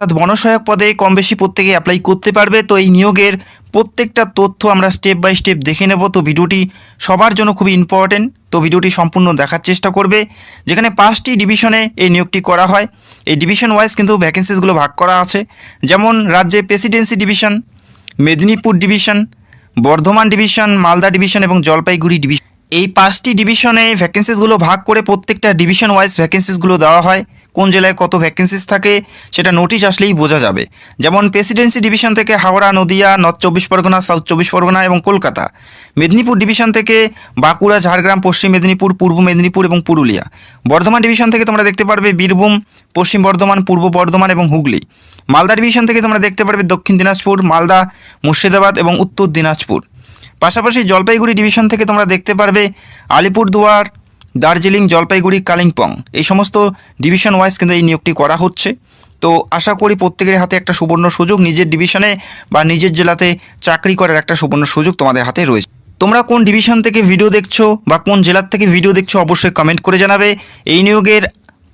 অর্থাৎ বনসহায়ক পদে কম বেশি প্রত্যেকে অ্যাপ্লাই করতে পারবে। তো এই নিয়োগের প্রত্যেকটা তথ্য আমরা স্টেপ বাই স্টেপ দেখে নেব। তো ভিডিওটি সবার জন্য খুবই ইম্পর্টেন্ট তো ভিডিওটি সম্পূর্ণ দেখার চেষ্টা করবে। যেখানে পাঁচটি ডিভিশনে এই নিয়োগটি করা হয়। এই ডিভিশন ওয়াইজ কিন্তু ভ্যাকেন্সিসগুলো ভাগ করা আছে। যেমন রাজ্যে Presidency division Medinipur division Bardhaman division Malda division এবং জলপাইগুড়ি ডিভিশন এই পাঁচটি ডিভিশনে ভ্যাকেন্সিসগুলো ভাগ করে প্রত্যেকটা ডিভিশন ওয়াইজ ভ্যাকেন্সিসগুলো দেওয়া হয়। কোন জেলায় কত ভ্যাকেন্সিস থাকে সেটা নোটিশ আসলেই বোঝা যাবে। যেমন প্রেসিডেন্সি ডিভিশন থেকে হাওড়া, নদিয়া নর্থ চব্বিশ পরগনা সাউথ চব্বিশ পরগনা এবং কলকাতা। মেদিনীপুর ডিভিশন থেকে বাঁকুড়া, ঝাড়গ্রাম, পশ্চিম মেদিনীপুর, পূর্ব মেদিনীপুর এবং পুরুলিয়া। বর্ধমান ডিভিশন থেকে তোমরা দেখতে পারবে বীরভূম, পশ্চিম বর্ধমান, পূর্ব বর্ধমান এবং হুগলি। মালদা ডিভিশন থেকে তোমরা দেখতে পারবে দক্ষিণ দিনাজপুর, মালদা, মুর্শিদাবাদ এবং উত্তর দিনাজপুর। পাশাপাশি জলপাইগুড়ি ডিভিশন থেকে তোমরা দেখতে পারবে আলিপুরদুয়ার দার্জিলিং, জলপাইগুড়ি, কালিম্পং এই সমস্ত ডিভিশন ওয়াইজ কিন্তু এই নিয়োগটি করা হচ্ছে। তো আশা করি প্রত্যেকের হাতে একটা সুবর্ণ সুযোগ, নিজের ডিভিশনে বা নিজের জেলাতে চাকরি করার একটা সুবর্ণ সুযোগ তোমাদের হাতে রয়েছে। তোমরা কোন ডিভিশন থেকে ভিডিও দেখছ বা কোন জেলার থেকে ভিডিও দেখছ অবশ্যই কমেন্ট করে জানাবে। এই নিয়োগের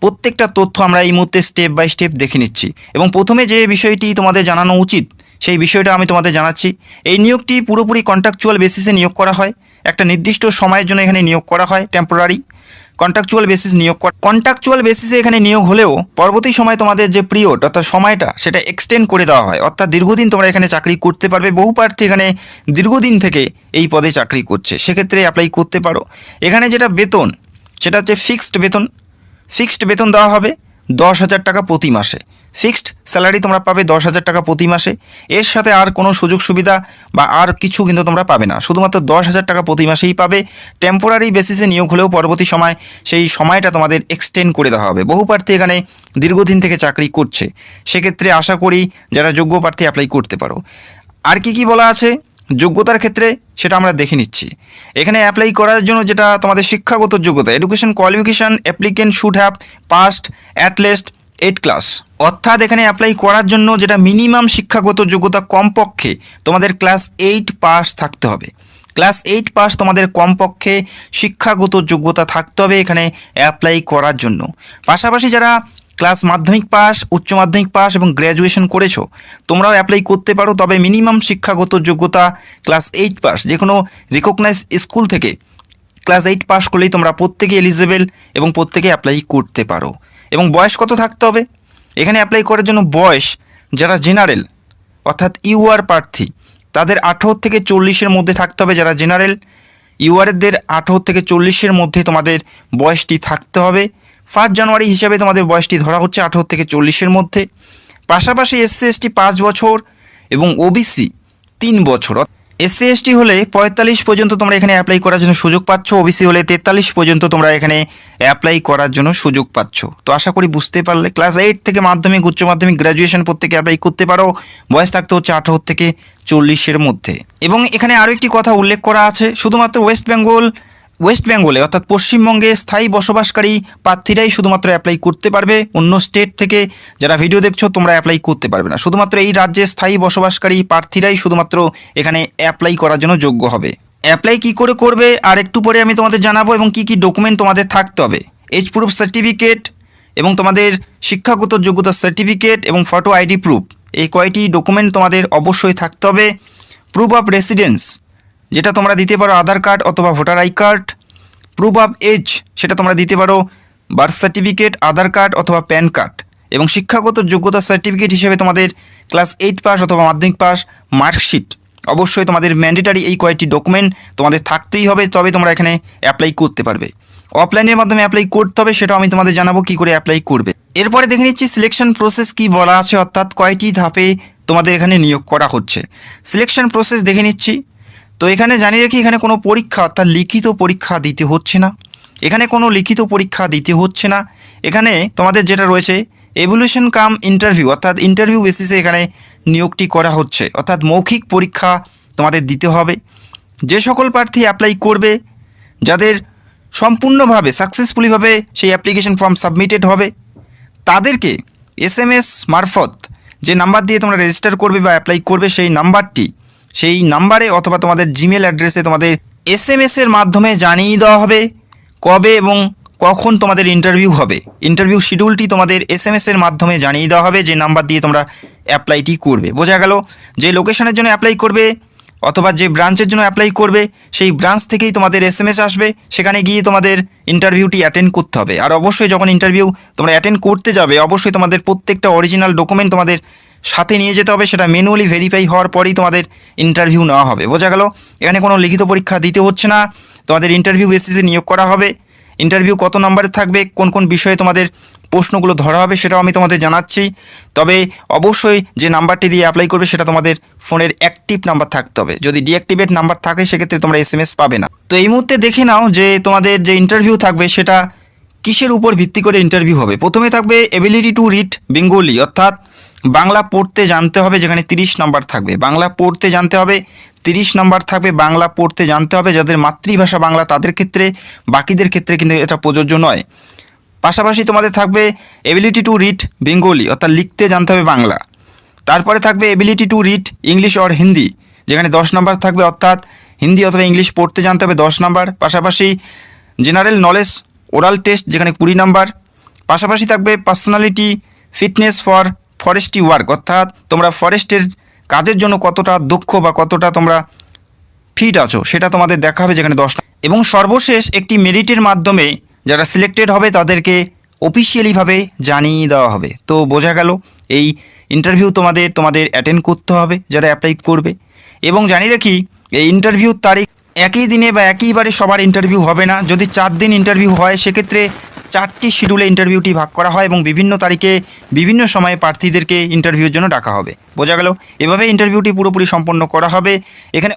প্রত্যেকটা তথ্য আমরা এই মুহূর্তে স্টেপ বাই স্টেপ দেখে নিচ্ছি। এবং প্রথমে যে বিষয়টি তোমাদের জানানো উচিত সেই বিষয়টা আমি তোমাদের জানাচ্ছি। এই নিয়োগটি পুরোপুরি কন্ট্রাকচুয়াল বেসিসে নিয়োগ করা হয়। একটা নির্দিষ্ট সময়ের জন্য এখানে নিয়োগ করা হয় টেম্পোরারি কন্ট্রাকচুয়াল বেসিস নিয়োগ করা। কন্ট্রাকচুয়াল বেসিসে এখানে নিয়োগ হলেও পরবর্তী সময় তোমাদের যে পিরিয়ড অর্থাৎ সময়টা, সেটা এক্সটেন্ড করে দেওয়া হয়। অর্থাৎ দীর্ঘদিন তোমরা এখানে চাকরি করতে পারবে। বহু প্রার্থী এখানে দীর্ঘদিন থেকে এই পদে চাকরি করছে। সেক্ষেত্রে অ্যাপ্লাই করতে পারো। এখানে যেটা বেতন, সেটা হচ্ছে ফিক্সড বেতন। ফিক্সড বেতন দেওয়া হবে। দশ হাজার টাকা প্রতি মাসে। ফিক্সড স্যালারি তোমরা পাবে দশ হাজার টাকা প্রতি মাসে। এর সাথে আর কোনো সুযোগ সুবিধা বা আর কিছু কিন্তু তোমরা পাবে না। শুধুমাত্র দশ হাজার টাকা প্রতি মাসেই পাবে। টেম্পোরারি বেসিসে নিয়োগ হলেও পরবর্তী সময় সেই সময়টা তোমাদের এক্সটেন্ড করে দেওয়া হবে। বহু প্রার্থী এখানে দীর্ঘদিন থেকে চাকরি করছে। সেক্ষেত্রে আশা করি যারা যোগ্য প্রার্থী অ্যাপ্লাই করতে পারো। আর কি কি বলা আছে? যোগ্যতার ক্ষেত্রে সেটা আমরা দেখে নিচ্ছি। এখানে অ্যাপ্লাই করার জন্য যেটা তোমাদের শিক্ষাগত যোগ্যতা education qualification applicant should have passed at least eight class অর্থাৎ এখানে অ্যাপ্লাই করার জন্য যেটা মিনিমাম শিক্ষাগত যোগ্যতা কমপক্ষে তোমাদের ক্লাস এইট পাস থাকতে হবে। ক্লাস এইট পাস তোমাদের কমপক্ষে শিক্ষাগত যোগ্যতা থাকতে হবে এখানে অ্যাপ্লাই করার জন্য। পাশাপাশি যারা ক্লাস মাধ্যমিক পাস, উচ্চ মাধ্যমিক পাস এবং গ্র্যাজুয়েশন করেছ। তোমরাও অ্যাপ্লাই করতে পারো, তবে মিনিমাম শিক্ষাগত যোগ্যতা ক্লাস এইট পাস যে কোনো রিকগনাইজ স্কুল থেকে ক্লাস এইট পাস করলেই তোমরা প্রত্যেকে এলিজেবল এবং প্রত্যেকে অ্যাপ্লাই করতে পারো। এবং বয়স কত থাকতে হবে? এখানে অ্যাপ্লাই করার জন্য বয়স, যারা জেনারেল অর্থাৎ ইউআর প্রার্থী, তাদের আঠেরো থেকে চল্লিশের মধ্যে থাকতে হবে যারা জেনারেল ইউআরদের আঠেরো থেকে চল্লিশের মধ্যে তোমাদের বয়সটি থাকতে হবে। ফার্স্ট জানুয়ারি হিসাবে তোমাদের বয়সটি ধরা হচ্ছে আঠেরো থেকে চল্লিশের মধ্যে। পাশাপাশি এসসি এসটি পাঁচ বছর এবং ওবিসি তিন বছর। এসসি এসটি হলে পঁয়তাল্লিশ পর্যন্ত তোমরা এখানে অ্যাপ্লাই করার জন্য সুযোগ পাচ্ছ। ওবিসি হলে তেতাল্লিশ পর্যন্ত তোমরা এখানে অ্যাপ্লাই করার জন্য সুযোগ পাচ্ছ। তো আশা করি বুঝতে পারলে ক্লাস এইট থেকে মাধ্যমিক, উচ্চ মাধ্যমিক গ্র্যাজুয়েশন প্রত্যেকে অ্যাপ্লাই করতে পারো। বয়স থাকতে হচ্ছে আঠারো থেকে চল্লিশের মধ্যে। এবং এখানে আরও একটি কথা উল্লেখ করা আছে, শুধুমাত্র ওয়েস্ট বেঙ্গল ওয়েস্ট বেঙ্গলে, অর্থাৎ পশ্চিমবঙ্গে স্থায়ী বসবাসকারী প্রার্থীরাই শুধুমাত্র অ্যাপ্লাই করতে পারবে। অন্য স্টেট থেকে যারা ভিডিও দেখছ, তোমরা অ্যাপ্লাই করতে পারবে না। শুধুমাত্র এই রাজ্যে স্থায়ী বসবাসকারী প্রার্থীরাই শুধুমাত্র এখানে অ্যাপ্লাই করার জন্য যোগ্য হবে। অ্যাপ্লাই কি করে করবে, আর একটু পরে আমি তোমাদের জানাব এবং কি কি ডকুমেন্ট তোমাদের থাকতে হবে। এজ প্রুফ সার্টিফিকেট এবং তোমাদের শিক্ষাগত যোগ্যতা সার্টিফিকেট এবং ফটো আইডি প্রুফ এই কয়টি ডকুমেন্ট তোমাদের অবশ্যই থাকতে হবে। প্রুফ অফ রেসিডেন্স যেটা তোমরা দিতে পারো আধার কার্ড অথবা voter I card proof of age সেটা তোমরা দিতে পারো বার্থ সার্টিফিকেট আধার কার্ড অথবা প্যান কার্ড। এবং শিক্ষাগত যোগ্যতা সার্টিফিকেট হিসেবে তোমাদের ক্লাস এইট পাস অথবা মাধ্যমিক পাস মার্কশিট অবশ্যই তোমাদের ম্যান্ডেটারি এই কয়েকটি ডকুমেন্ট তোমাদের থাকতেই হবে, তবে তোমরা এখানে অ্যাপ্লাই করতে পারবে। অফলাইনের মাধ্যমে অ্যাপ্লাই করতে হবে, সেটাও আমি তোমাদের জানাব কী করে অ্যাপ্লাই করবে। এরপরে দেখে নিচ্ছি সিলেকশন প্রসেস কি বলা আছে, অর্থাৎ কয়টি ধাপে তোমাদের এখানে নিয়োগ করা হচ্ছে। সিলেকশন প্রসেস দেখে নিচ্ছি। তো এখানে জানিয়ে রাখি, এখানে কোনো পরীক্ষা অর্থাৎ লিখিত পরীক্ষা দিতে হচ্ছে না। এখানে কোনো লিখিত পরীক্ষা দিতে হচ্ছে না। এখানে তোমাদের যেটা রয়েছে এভলিউশন কাম ইন্টারভিউ অর্থাৎ ইন্টারভিউ বেসিসে এখানে নিয়োগটি করা হচ্ছে। অর্থাৎ মৌখিক পরীক্ষা তোমাদের দিতে হবে। যে সকল প্রার্থী অ্যাপ্লাই করবে, যাদের সম্পূর্ণভাবে সাকসেসফুলিভাবে সেই অ্যাপ্লিকেশন ফর্ম সাবমিটেড হবে, তাদেরকে এস এম এস মারফত যে নাম্বার দিয়ে তোমরা রেজিস্টার করবে বা অ্যাপ্লাই করবে সেই নাম্বারটি সেই নাম্বারে অথবা তোমাদের জিমেল অ্যাড্রেসে তোমাদের এস এম এসের মাধ্যমে জানিয়ে দেওয়া হবে কবে এবং কখন তোমাদের ইন্টারভিউ হবে। ইন্টারভিউ শিডিউলটি তোমাদের এস এম এর মাধ্যমে জানিয়ে দেওয়া হবে যে নাম্বার দিয়ে তোমরা অ্যাপ্লাইটি করবে। বোঝা গেল যে লোকেশনের জন্য অ্যাপ্লাই করবে অথবা যে ব্রাঞ্চের জন্য অ্যাপ্লাই করবে, সেই ব্রাঞ্চ থেকেই তোমাদের এস আসবে, সেখানে গিয়ে তোমাদের ইন্টারভিউটি অ্যাটেন্ড করতে হবে। আর অবশ্যই যখন ইন্টারভিউ তোমরা অ্যাটেন্ড করতে যাবে, অবশ্যই তোমাদের প্রত্যেকটা অরিজিনাল ডকুমেন্ট তোমাদের সাথে নিয়ে যেতে হবে, সেটা ম্যানুয়ালি ভেরিফাই হওয়ার পরেই তোমাদের ইন্টারভিউ নেওয়া হবে। বোঝা গেল? এখানে কোনো লিখিত পরীক্ষা দিতে হচ্ছে না। তোমাদের ইন্টারভিউ বেসিসে নিয়োগ করা হবে। ইন্টারভিউ কত নম্বরে থাকবে? কোন কোন বিষয়ে তোমাদের প্রশ্নগুলো ধরা হবে, সেটাও আমি তোমাদের জানাচ্ছি। তবে অবশ্যই যে নাম্বারটি দিয়ে অ্যাপ্লাই করবে, সেটা তোমাদের ফোনের অ্যাক্টিভ নাম্বার থাকতে হবে। যদি ডিঅ্যাক্টিভেট নাম্বার থাকে, সেক্ষেত্রে তোমরা এস এম এস পাবে না। তো এই মুহূর্তে দেখে নাও যে তোমাদের যে ইন্টারভিউ থাকবে, সেটা কিসের উপর ভিত্তি করে ইন্টারভিউ হবে? প্রথমে থাকবে এবিলিটি টু রিড বেঙ্গলি অর্থাৎ বাংলা পড়তে জানতে হবে, যেখানে তিরিশ নাম্বার থাকবে। বাংলা পড়তে জানতে হবে, তিরিশ নাম্বার থাকবে, বাংলা পড়তে জানতে হবে। যাদের মাতৃভাষা বাংলা, তাদের ক্ষেত্রে, বাকিদের ক্ষেত্রে কিন্তু এটা প্রযোজ্য নয়। পাশাপাশি তোমাদের থাকবে এবিলিটি টু রিড বেঙ্গলি অর্থাৎ লিখতে জানতে হবে বাংলা। তারপরে থাকবে ability to read English or Hindi যেখানে দশ নাম্বার থাকবে, অর্থাৎ হিন্দি অথবা ইংলিশ পড়তে জানতে হবে দশ নাম্বার পাশাপাশি জেনারেল নলেজ ওরাল টেস্ট যেখানে কুড়ি নাম্বার পাশাপাশি থাকবে personality fitness for forestry work অর্থাৎ তোমরা ফরেস্টের কাজের জন্য কতটা দক্ষ বা কতটা তোমরা ফিট আছো, সেটা তোমাদের দেখা হবে যেখানে দশ এবং সর্বশেষ একটি মেরিটের মাধ্যমে যারা সিলেক্টেড হবে তাদেরকে অফিসিয়ালিভাবে জানিয়ে দেওয়া হবে। তো বোঝা গেল, এই ইন্টারভিউ তোমাদের তোমাদের অ্যাটেন্ড করতে হবে, যারা অ্যাপ্লাই করবে। এবং জানি রাখি, এই ইন্টারভিউর তারিখ একই দিনে বা একইবারে সবার ইন্টারভিউ হবে না। যদি চার দিন ইন্টারভিউ হয়, সেক্ষেত্রে চারটি শিডিউলে ইন্টারভিউটি ভাগ করা হয় এবং বিভিন্ন তারিখে বিভিন্ন সময়ে প্রার্থীদেরকে ইন্টারভিউর জন্য ডাকা হবে। বোঝা গেল? এভাবে ইন্টারভিউটি পুরোপুরি সম্পন্ন করা হবে। এখানে